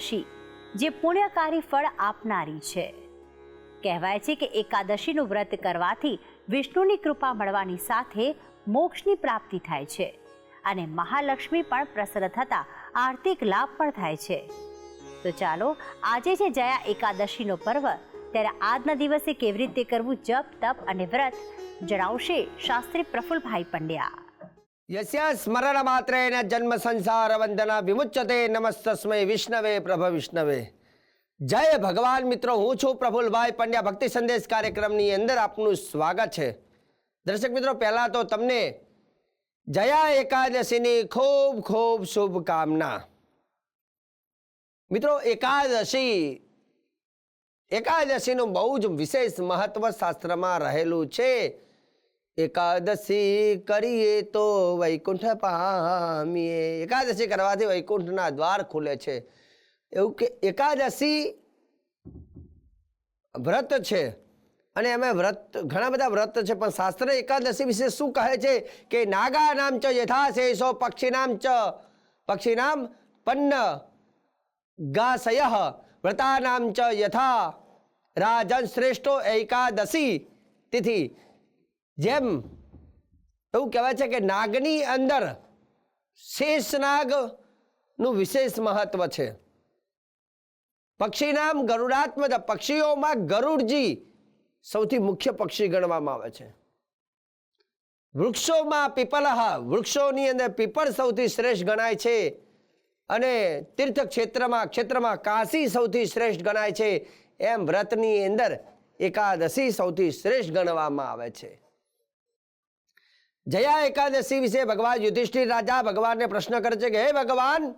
એકાદશી, જે પુણ્યકારી ફળ આપનારી છે. કહેવાય છે કે એકાદશીનું વ્રત કરવાથી વિષ્ણુની કૃપા મળવાની સાથે મોક્ષની પ્રાપ્તિ થાય છે અને મહાલક્ષ્મી પણ પ્રસન્ન થતા આર્થિક લાભ પણ થાય છે. તો ચાલો, આજે છે જયા એકાદશીનો પર્વ, ત્યારે આજના દિવસે કેવી રીતે કરવું જપ, તપ અને વ્રત જણાવશે શાસ્ત્રી પ્રફુલભાઈ પંડ્યા. યસ્ય સ્મરણ માત્રેન જન્મ સંસાર વંદના વિમુચ્યતે નમસ્તસ્મય વિષ્ણવે પ્રભ વિષ્ણવે જય ભગવાન મિત્રો હું છું પ્રફુલભાઈ પંડ્યા ભક્તિ સંદેશ કાર્યક્રમની અંદર આપનું સ્વાગત છે। દર્શક મિત્રો, પહેલાં તો તમને જયા એકાદશીની ખૂબ ખૂબ શુભકામના। મિત્રો, એકાદશી, એકાદશીનું બહુ જ વિશેષ મહત્વ શાસ્ત્રમાં રહેલું છે। એકાદશી કરીએ તો વૈકુંઠ પામીએ. એકાદશી કરવાથી વૈકુંઠના દ્વાર ખુલે છે. એવું કે એકાદશી વ્રત છે. અને એમાં વ્રત, ઘણા બધા વ્રત છે, પણ શાસ્ત્ર એકાદશી વિશે શું કહે છે કે નાગા નામ ચ યથાશેષો પક્ષી નામ ચ પક્ષી નામ પન્ન, ગાસય, વ્રતાનામ ચ યથા, રાજન શ્રેષ્ઠો એકાદશી તિથિ. જેમ એવું કહેવાય છે કે નાગની અંદર શેષનાગનું વિશેષ મહત્વ છે. પક્ષી નામ પક્ષીઓમાં ગરુડજી સૌથી મુખ્ય પક્ષી ગણવામાં આવે છે. વૃક્ષોમાં પીપલહ, વૃક્ષોની અંદર પીપળ સૌથી શ્રેષ્ઠ ગણાય છે અને તીર્થ ક્ષેત્રમાં ક્ષેત્રમાં કાશી સૌથી શ્રેષ્ઠ ગણાય છે. એમ વ્રતની અંદર એકાદશી સૌથી શ્રેષ્ઠ ગણવામાં આવે છે. જયા એકાદશી વિશે ભગવાન યુધિષ્ઠિર રાજા ભગવાનને પ્રશ્ન કરે છે કે, હે ભગવાન,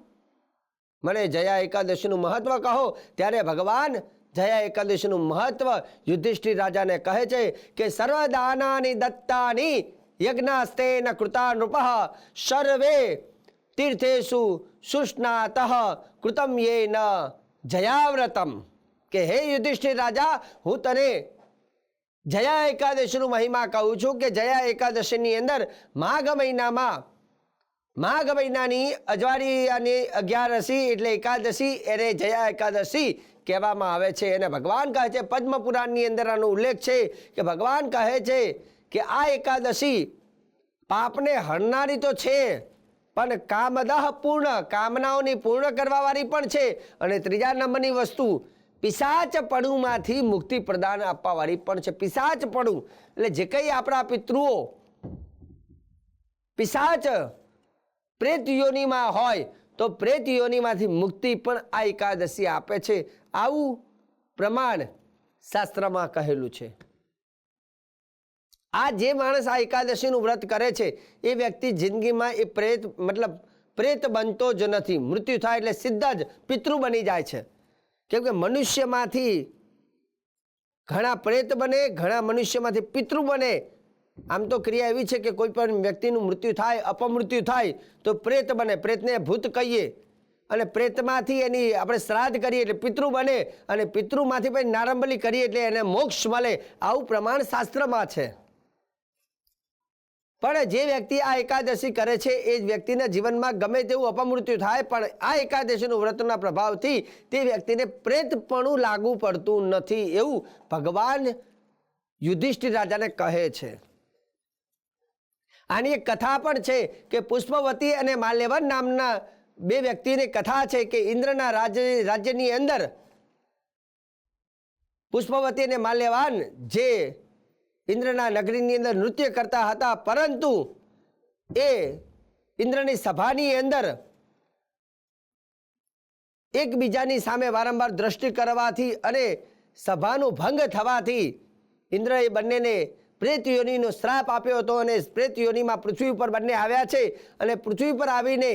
મને જયા એકાદશીનું મહત્વ કહો. ત્યારે ભગવાન જયા એકાદશીનું મહત્વ યુધિષ્ઠિર રાજાને કહે છે કે, સર્વદાનાની દત્તાની યજ્ઞાસ્તેન કૃતા નૃપ સર્વે તીર્થેશુ સુષ્ણાત કૃતમ યેન જયાવ્રતમ. કે, હે યુધિષ્ઠિર રાજા, હું તને જયા એકાદશીનું મહિમા કહું છું કે જયા એકાદશીની અંદર માઘ મહિનામાં, માઘ મહિનાની અજવાળીની અગિયારસી એટલે એકાદશી, એને જયા એકાદશી કહેવામાં આવે છે. અને ભગવાન કહે છે પદ્મ પુરાણની અંદર આનો ઉલ્લેખ છે કે ભગવાન કહે છે કે આ એકાદશી પાપને હરનારી તો છે, પણ કામદાહ પૂર્ણ, કામનાઓની પૂર્ણ કરવાવાળી પણ છે. અને ત્રીજા નંબરની વસ્તુ પિશાચપણુમાંથી મુક્તિ પ્રદાન આપવાવાળી પણ છે. પિશાચપણું એટલે જે કંઈ આપણા પિતૃઓ પિશાચ પ્રેત યોનિમાં હોય તો પ્રેત યોનિમાંથી મુક્તિ પણ આ એકાદશી આપે છે. આવું પ્રમાણ શાસ્ત્રમાં કહેલું છે. આ જે માણસ આ એકાદશીનું વ્રત કરે છે, એ વ્યક્તિ જિંદગીમાં એ પ્રેત, મતલબ પ્રેત બનતો જ નથી. મૃત્યુ થાય એટલે સીધા જ પિતૃ બની જાય છે. કેમ કે મનુષ્યમાંથી ઘણા પ્રેત બને, ઘણા મનુષ્યમાંથી પિતૃ બને. આમ તો ક્રિયા એવી છે કે કોઈ પણ વ્યક્તિનું મૃત્યુ થાય, અપમૃત્યુ થાય, તો પ્રેત બને. પ્રેતને ભૂત કહીએ. અને પ્રેતમાંથી એની આપણે શ્રાદ્ધ કરીએ એટલે પિતૃ બને અને પિતૃમાંથી પછી નારંબલી કરીએ એટલે એને મોક્ષ મળે. આવું પ્રમાણ શાસ્ત્રમાં છે. પણ જે વ્યક્તિ આ એકાદશી કરે છે, એ જ વ્યક્તિના જીવનમાં ગમે તેવું અપમૃત્યુ થાય, પણ આ એકાદશીનું વ્રતના પ્રભાવથી તે વ્યક્તિને પ્રેતપણું લાગુ પડતું નથી એવું ભગવાન યુધિષ્ઠિર રાજાને કહે છે. આની એક કથા પણ છે કે પુષ્પવતી અને માલ્યવન નામના બે વ્યક્તિની કથા છે કે ઇન્દ્રના રાજ્ય, રાજ્યની અંદર પુષ્પવતી અને માલ્યવાન જે ઇન્દ્રના નગરીની અંદર નૃત્ય કરતા હતા, પરંતુ એ ઇન્દ્રની સભાની અંદર એકબીજાની સામે વારંવાર દ્રષ્ટિ કરવાથી અને સભાનું ભંગ થવાથી ઇન્દ્રએ બંનેને પ્રેત યોનિનો શ્રાપ આપ્યો હતો અને પ્રેત યોનિમાં પૃથ્વી ઉપર બંને આવ્યા છે અને પૃથ્વી પર આવીને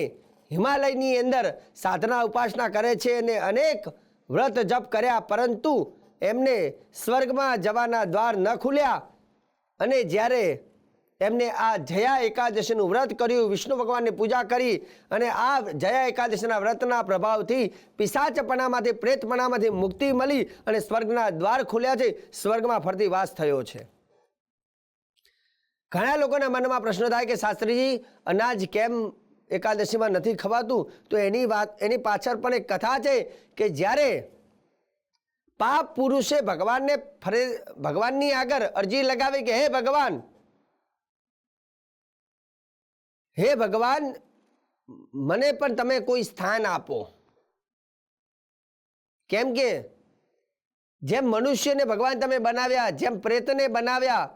હિમાલયની અંદર સાધના ઉપાસના કરે છે અને અનેક વ્રત જપ કર્યા, પરંતુ એમને સ્વર્ગમાં જવાના દ્વાર ન ખુલ્યા. અને જ્યારે એમને આ જયા એકાદશીનું વ્રત કર્યું, વિષ્ણુ ભગવાનની પૂજા કરી અને આ જયા એકાદશીના વ્રતના પ્રભાવથી પિશાચપણામાંથી, પ્રેતપણામાંથી મુક્તિ મળી અને સ્વર્ગના દ્વાર ખુલ્યા છે, સ્વર્ગમાં ફરતી વાસ થયો છે. ઘણા લોકોના મનમાં પ્રશ્ન થાય કે, શાસ્ત્રીજી, અનાજ કેમ એકાદશીમાં નથી ખવાતું? તો એની વાત, એની પાછળ પણ એક કથા છે કે જ્યારે પાપ પુરુષે ભગવાનને ફરે, ભગવાનની આગળ અરજી લગાવી કે, હે ભગવાન હે ભગવાન, મને પણ તમે કોઈ સ્થાન આપો. કેમ કે, જેમ મનુષ્યને ભગવાન તમે બનાવ્યા, જેમ પ્રેતને બનાવ્યા,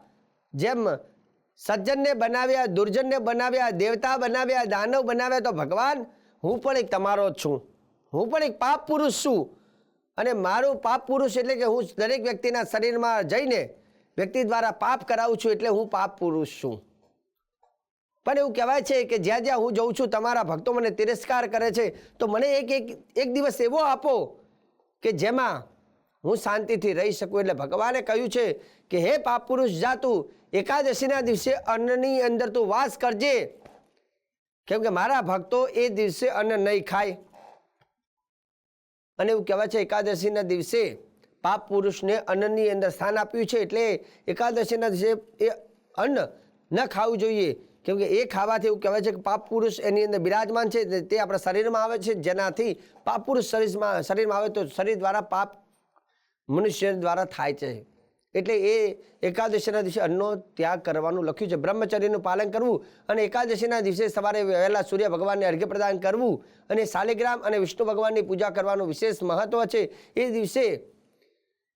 જેમ સજ્જનને બનાવ્યા, દુર્જનને બનાવ્યા, દેવતા બનાવ્યા, દાનવ બનાવ્યા, તો ભગવાન, હું પણ એક તમારો જ છું. હું પણ એક પાપ પુરુષ છું. અને મારું પાપ પુરુષ એટલે કે હું દરેક વ્યક્તિના શરીરમાં જઈને વ્યક્તિ દ્વારા પાપ કરાવું છું એટલે હું પાપ પુરુષ છું. પણ એવું કહેવાય છે કે જ્યાં જ્યાં હું જઉં છું, તમારા ભક્તો મને તિરસ્કાર કરે છે, તો મને એક એક એક દિવસ એવો આપો કે જેમાં હું શાંતિથી રહી શકું. એટલે ભગવાને કહ્યું છે કે હે પાપ પુરુષ, જા તું એકાદશીના દિવસે અન્નની અંદર તું વાસ કરજે. કેમ કે મારા ભક્તો એ દિવસે અન્ન નહીં ખાય. અને એવું કહેવાય છે, એકાદશીના દિવસે પાપ પુરુષને અન્નની અંદર સ્થાન આપ્યું છે, એટલે એકાદશીના દિવસે એ અન્ન ન ખાવું જોઈએ. કેમ કે એ ખાવાથી એવું કહેવાય છે કે પાપ પુરુષ એની અંદર બિરાજમાન છે તે આપણા શરીરમાં આવે છે. જેનાથી પાપ પુરુષ શરીરમાં શરીરમાં આવે તો શરીર દ્વારા પાપ મનુષ્ય દ્વારા થાય છે. એટલે એ એકાદશીના દિવસે અન્નનો ત્યાગ કરવાનું લખ્યું છે. બ્રહ્મચર્યનું પાલન કરવું અને એકાદશીના દિવસે સવારે વહેલા સૂર્ય ભગવાનને અર્ઘ્ય પ્રદાન કરવું અને શાલિગ્રામ અને વિષ્ણુ ભગવાનની પૂજા કરવાનું વિશેષ મહત્વ છે. એ દિવસે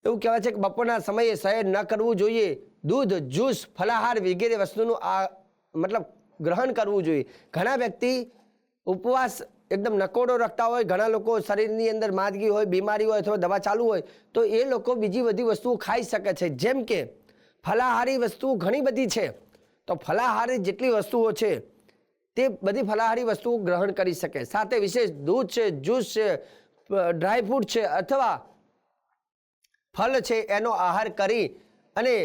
એવું કહેવાય છે કે બપોરના સમયે શયન ન કરવું જોઈએ. દૂધ, જ્યુસ, ફલાહાર વગેરે વસ્તુનું આ મતલબ ગ્રહણ કરવું જોઈએ. ઘણા વ્યક્તિ ઉપવાસ એકદમ નકોડો રાખતા હોય, ઘણા લોકો શરીરની અંદર માંદગી હોય, બીમારી હોય અથવા દવા ચાલુ હોય, તો એ લોકો બીજી બધી વસ્તુઓ ખાઈ શકે છે. જેમ કે ફલાહારી વસ્તુઓ ઘણી બધી છે. તો ફલાહારી જેટલી વસ્તુઓ છે, તે બધી ફલાહારી વસ્તુઓ ગ્રહણ કરી શકે. સાથે વિશેષ દૂધ છે, જ્યુસ છે ડ્રાયફ્રૂટ છે અથવા ફળ છે, એનો આહાર કરી અને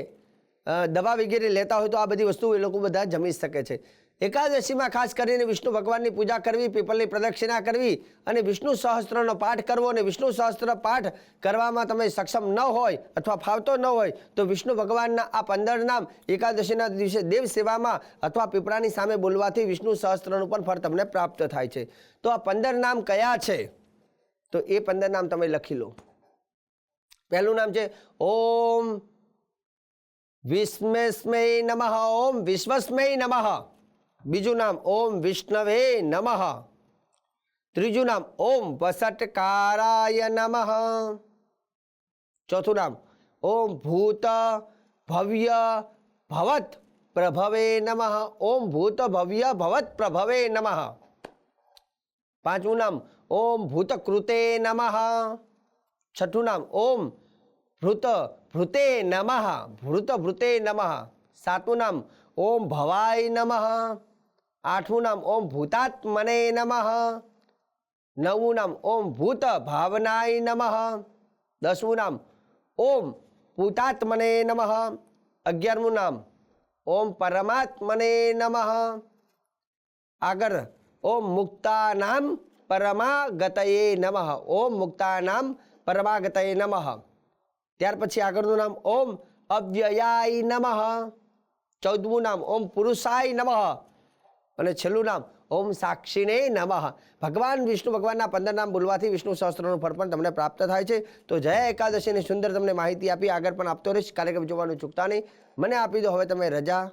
દવા વગેરે લેતા હોય તો આ બધી વસ્તુઓ એ લોકો બધા જમી શકે છે. એકાદશીમાં ખાસ કરીને વિષ્ણુ ભગવાનની પૂજા કરવી પીપલની પ્રદક્ષિણા કરવી અને વિષ્ણુ સહસ્ત્રનો પાઠ કરવો અને વિષ્ણુ સહસ્ત્ર પાઠ કરવામાં તમે સક્ષમ ન હોય અથવા ફાવતો ન હોય, તો વિષ્ણુ ભગવાનના આ પંદર નામ એકાદશીના દિવસે દેવ સેવામાં અથવા પીપળાની સામે બોલવાથી વિષ્ણુ સહસ્ત્રનું પણ ફળ તમને પ્રાપ્ત થાય છે. તો આ પંદર નામ કયા છે? તો એ પંદર નામ તમે લખી લો. પહેલું નામ છે, ઓમ વિસ્મેસ્મય નમઃ, ઓમ વિશ્વસ્મય નમઃ. બીજું નામ ઓમ વિષ્ણવે નમઃ. ત્રીજું નામ ઓમ વસટકારાય નમઃ. ચોથું નામ ઓમ ભૂત ભવ્ય ભવત પ્રભવે નમઃ. ઓમ ભૂત ભવ્ય ભવત પ્રભવે નમઃ. પાંચમું નામ ઓમ ભૂતકૃતે નમઃ. છઠ્ઠું નામ ઓમ ભૃત ભૃતે નમઃ. ભૃત ભૃતે નમઃ. સાતમું નામ ઓમ ભવાય નમઃ. આઠમું નામ ઓમ ભૂતાત્મને નમઃ નવમું નામ ઓમ ભૂત ભાવનાય નમઃ દસમું નામ ઓમ ભૂતાત્મને નમઃ અગિયારમું નામ ઓમ પરમાત્મને નમઃ આગળ ઓમ મુક્તાનામ પરમાગતયે નમઃ ઓમ મુક્તાનામ પરમાગતયે નમઃ ત્યાર પછી આગળનું નામ ઓમ અવ્યયાય નમઃ ચૌદમું નામ ઓમ પુરુષાય નમઃ અને છેલ્લું નામ, ઓમ સાક્ષીને નમઃ. ભગવાન વિષ્ણુ ભગવાનના પંદર નામ બોલવાથી વિષ્ણુ સહસ્ત્રનું ફળ પણ તમને પ્રાપ્ત થાય છે. તો જય એકાદશીની સુંદર તમને માહિતી આપી, આગળ પણ આપતો રહીશ. કાર્યક્રમ જોવાનું ચૂકતા નહીં. મને આપી દો, હવે તમે રજા.